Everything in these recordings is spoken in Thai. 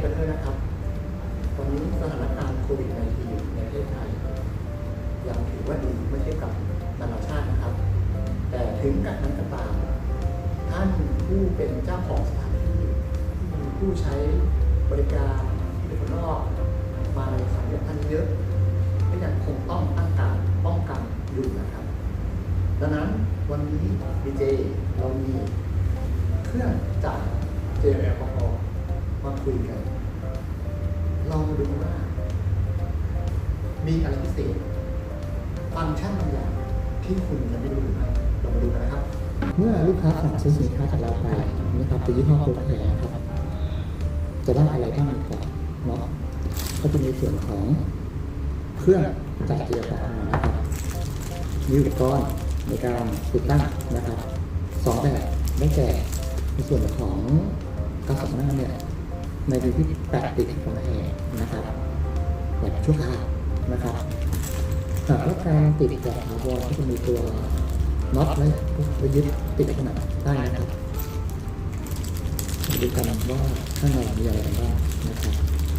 เบันเทอร์นะครับ ตอนนี้สถานการณ์โควิด -19 ในประเทศไทย ยังถือว่าดีเมื่อเทียบกับนานาชาตินะครับ แต่ถึงกับนั้นก็ตามท่านผู้เป็นเจ้าของสถานที่ผู้ใช้บริการที่คนนอกมาในสถานที่ท่านเยอะก็ยังคงต้องตั้งการป้องกันอยู่นะครับ ดังนั้นวันนี้ดีเจเรามีเครื่องจากเจลแอลกอฮอล มาคุยกันเราดูว่า มีอะไรพิเศษฟังก์ชันบางอย่างที่คุณยังไม่รู้หรือไม่เรามาดูกันนะครับ เมื่อลูกค้าสั่งซื้อสินค้าจากเราไปนะครับไปยี่ห้อโคแคร์ครับ จะได้อะไรบ้างก่อนเนาะก็จะมีส่วนของเครื่องจัดเจียร์ของเรานะครับมีอุปกรณ์ในการติดตั้งนะครับสองแบบได้แก่ในส่วนของการสัมมนาเนี่ย ในวิธีแปะติดของแอร์นะครับแบบชั่วคราวนะครับหากว่าการติดแบบถาวรก็จะมีตัวน็อตและไปยึดติดขนาดได้นะครับมาดูกันว่าข้างในมีอะไรบ้างนะครับ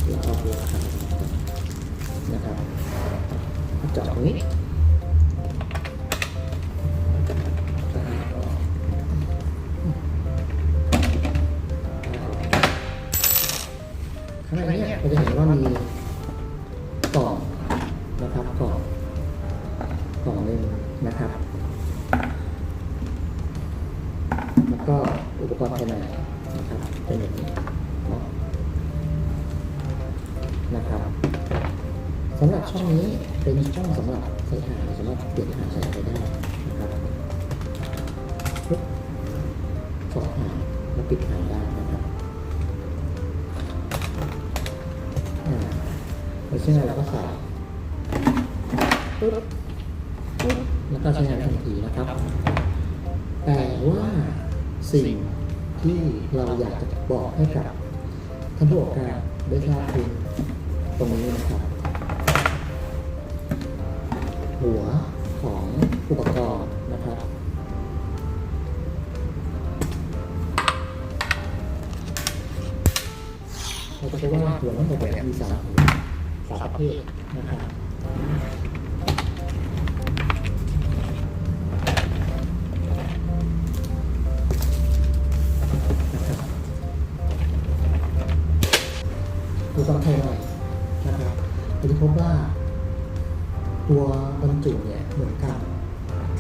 แล้วเอาตัวขาออกก่อนนะครับเจาะตรงนี้ เป็นอย่างนี้นะครับสำหรับช่องนี้เป็นช่องสำหรับใส่ถ่านสำหรับเปลี่ยนถ่านใส่ไปได้นะครับปึ๊บถอดถ่านแล้วปิดถ่านได้นะครับอ่าแล้วเช่นเราก็ใส่ปึ๊บปึ๊บแล้วก็ใช้งานทันทีนะครับ แต่ว่าสิ่ง ที่เราอยากจะบอกให้กับท่านผู้ประกอบการได้ทราบคือตรงนี้นะครับ หัวของอุปกรณ์นะครับเราจะเรียกว่าหัวทั้งหมดเนี่ยมีสามสามประเภทนะครับ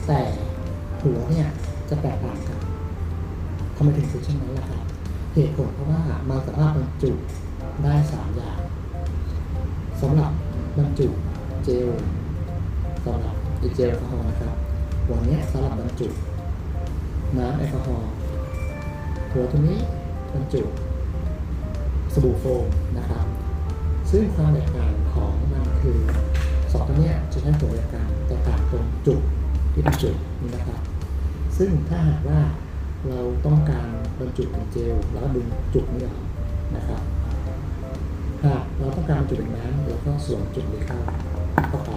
แต่หัวเนี่ยจะแตกต่างกันทำไมถึงเป็นเช่นนั้นล่ะครับเหตุผลเพราะว่ามันสามารถบรรจุได้สามอย่างสำหรับบรรจุเจลสำหรับเจลแอลกอฮอล์นะครับหัวนี้สำหรับบรรจุน้ำแอลกอฮอล์หัวตัวนี้บรรจุสบู่โฟมนะครับ ซึ่งความแตกต่างของมันคือสองตัวนี้จะใช้ตัวเดียวกันแตกต่างตรงจุด ที่บรรจุนี่นะครับ ซึ่งถ้าหากว่าเราต้องการบรรจุเป็นเจลแล้วก็ดึงจุดนี้ออกนะครับหากเราต้องการบรรจุเป็นน้ำเราก็สวมจุดนี้เข้าเข้าไป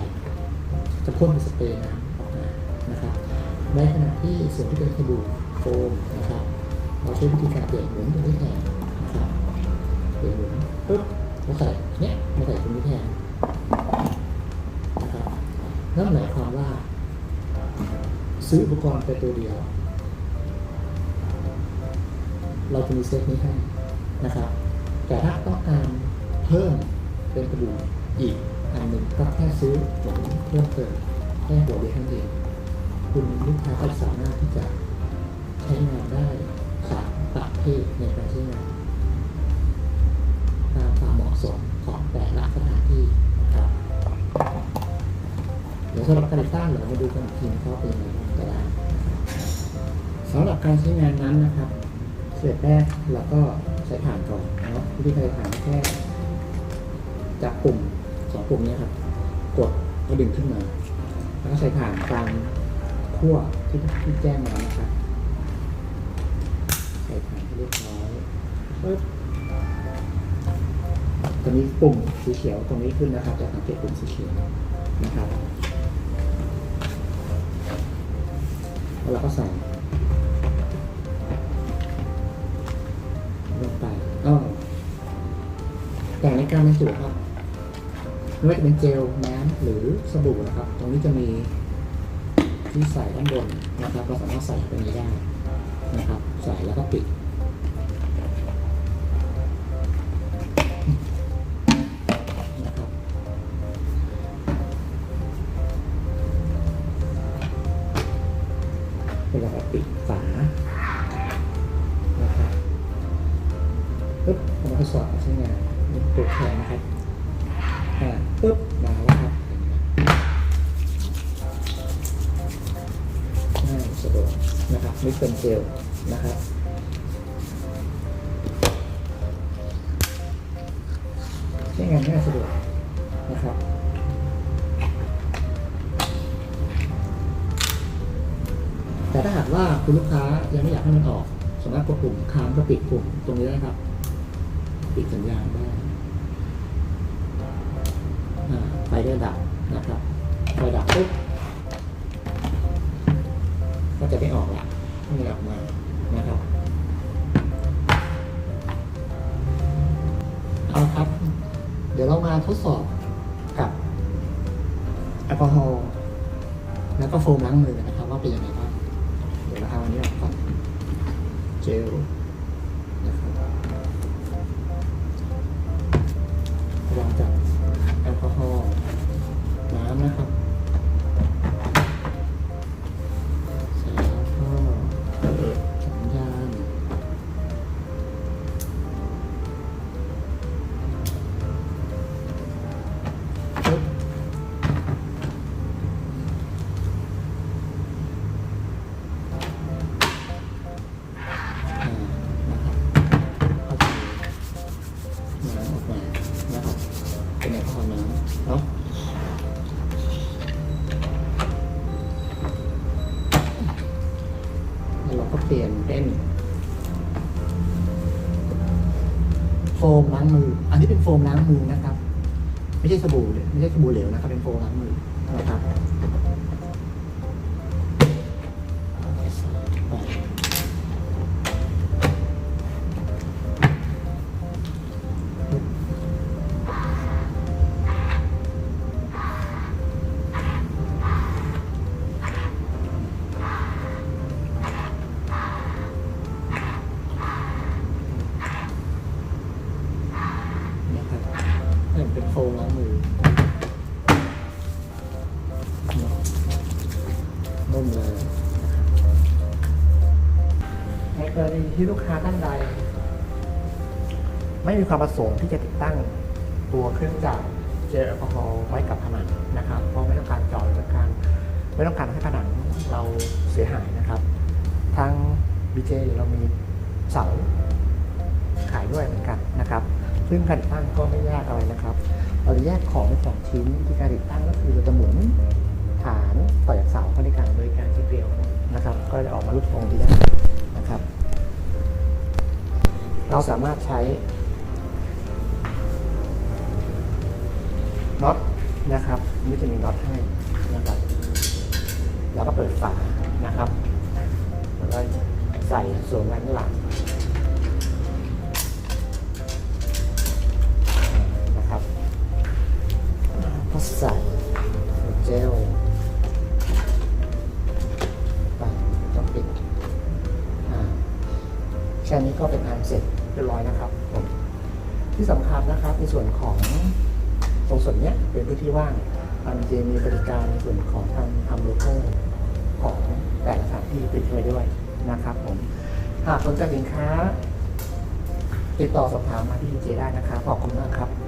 จะพ่นเป็นสเปรย์น้ำออกมานะครับในขณะที่ส่วนที่เป็นสบู่โฟมนะครับเราใช้วิธีการเปลี่ยนหมุนตรงนี้แทนนะครับเปลี่ยนหมุนปุ๊บมาใส่เนี้ยมาใส่ตรงนี้แทนนะครับนั่นหมายความว่า ซื้ออุปกรณ์ไปตัวเดียว เราจะมีเซตนี้ให้นะครับ แต่ถ้าต้องการเพิ่มเป็นกระดูกอีกอันหนึ่งก็แค่ซื้อหมุนเพิ่มเติมแค่หัวเดียวเท่านั้นเองคุณลูกค้าก็สามารถที่จะใช้งานได้สามประเภทในการใช้งานตามความเหมาะสมของแต่ละสถานที่ ดี๋ยวสำหรับการติดตั้งเดี๋ยวมาดูกันอีกทีนะครับว่าเป็นยังไงบ้างก็ได้สำหรับการใช้งานนั้นนะครับเสร็จแรกเราก็ใช้ผ่านก่อนเนาะวิธีการผ่านแค่จับปุ่มสองปุ่มเนี้ครับ กดแล้วดึงขึ้นมา แล้วก็ใช้ผ่านตามขั้วที่ที่แจ้งมานะครับใส่ผ่านให้เรียบร้อยปึ๊บตรงนี้ปุ่มสีเขียวตรงนี้ขึ้นนะครับ จะสังเกตปุ่มสีเขียวนะครับ แล้วเราก็ใส่ลงไปอ้อแต่ในการบรรจุครับไม่ว่าจะเป็นเจลน้ำหรือสบู่นะครับ ตรงนี้จะมีที่ใส่ด้านบนนะครับ เราสามารถใส่ตรงนี้ได้นะครับ ใส่แล้วก็ปิด ตัวแทนนะครับปึ๊บมาแล้วครับง่ายสะดวกนะครับนี่เป็นเจลนะครับใช้งานง่ายสะดวกนะครับแต่ถ้าหากว่าคุณลูกค้ายังไม่อยากให้มันออกสามารถกดปุ่มค้างก็ปิดปุ่มตรงนี้ได้ครับ ปิดสัญญาณได้ไฟได้ดับนะครับไฟดับปุ๊บก็จะไม่ออกละไม่ออกมานะครับเอาครับ เดี๋ยวเรามาทดสอบกับแอลกอฮอล์แล้วก็โฟมล้างมือนะครับ ว่าเป็นยังไงบ้างเดี๋ยวเราเอาอันนี้ออกก่อนเจล วางจากแอลกอฮอล์น้ำนะครับ โฟมล้างมือ อันนี้เป็นโฟมล้างมือนะครับ ไม่ใช่สบู่เลยไม่ใช่สบู่เหลวนะครับเป็นโฟมล้างมือนะครับไปนะครับ นุ่มเลยในกรณีที่ลูกค้าท่านใด ไม่มีความประสงค์ที่จะติดตั้งตัวเครื่องจักรเจลแอลกอฮอล์ไว้กับผนังนะครับ เพราะไม่ต้องการจอหรือต้องการไม่ต้องการให้ผนังเราเสียหายนะครับทางบีเจเรามีเสาขายด้วยเหมือนกันนะครับ ซึ่งการติดตั้งก็ไม่ยากอะไรนะครับ เราจะแยกของเป็นสองชิ้นที่การติดตั้งก็คือเราจะหมุน ฐานต่อจากเสาเข้าด้วยกันโดยการที่เกลียวนะครับ ก็จะออกมารูปทรงที่ได้นะครับ เราสามารถใช้น็อตนะครับนี่จะมีน็อตให้นะครับแล้วก็เปิดฝานะครับแล้วก็ใส่ส่วนด้านหลัง นะครับในส่วนของตรงส่วนนี้เป็นพื้นที่ว่างอันจะมีบริการในส่วนของทางทำโลโก้ของแต่ละสถานที่ติดไว้ด้วยนะครับผมหากสนใจสินค้า ติดต่อสอบถามมาที่เจได้นะครับขอบคุณมากครับ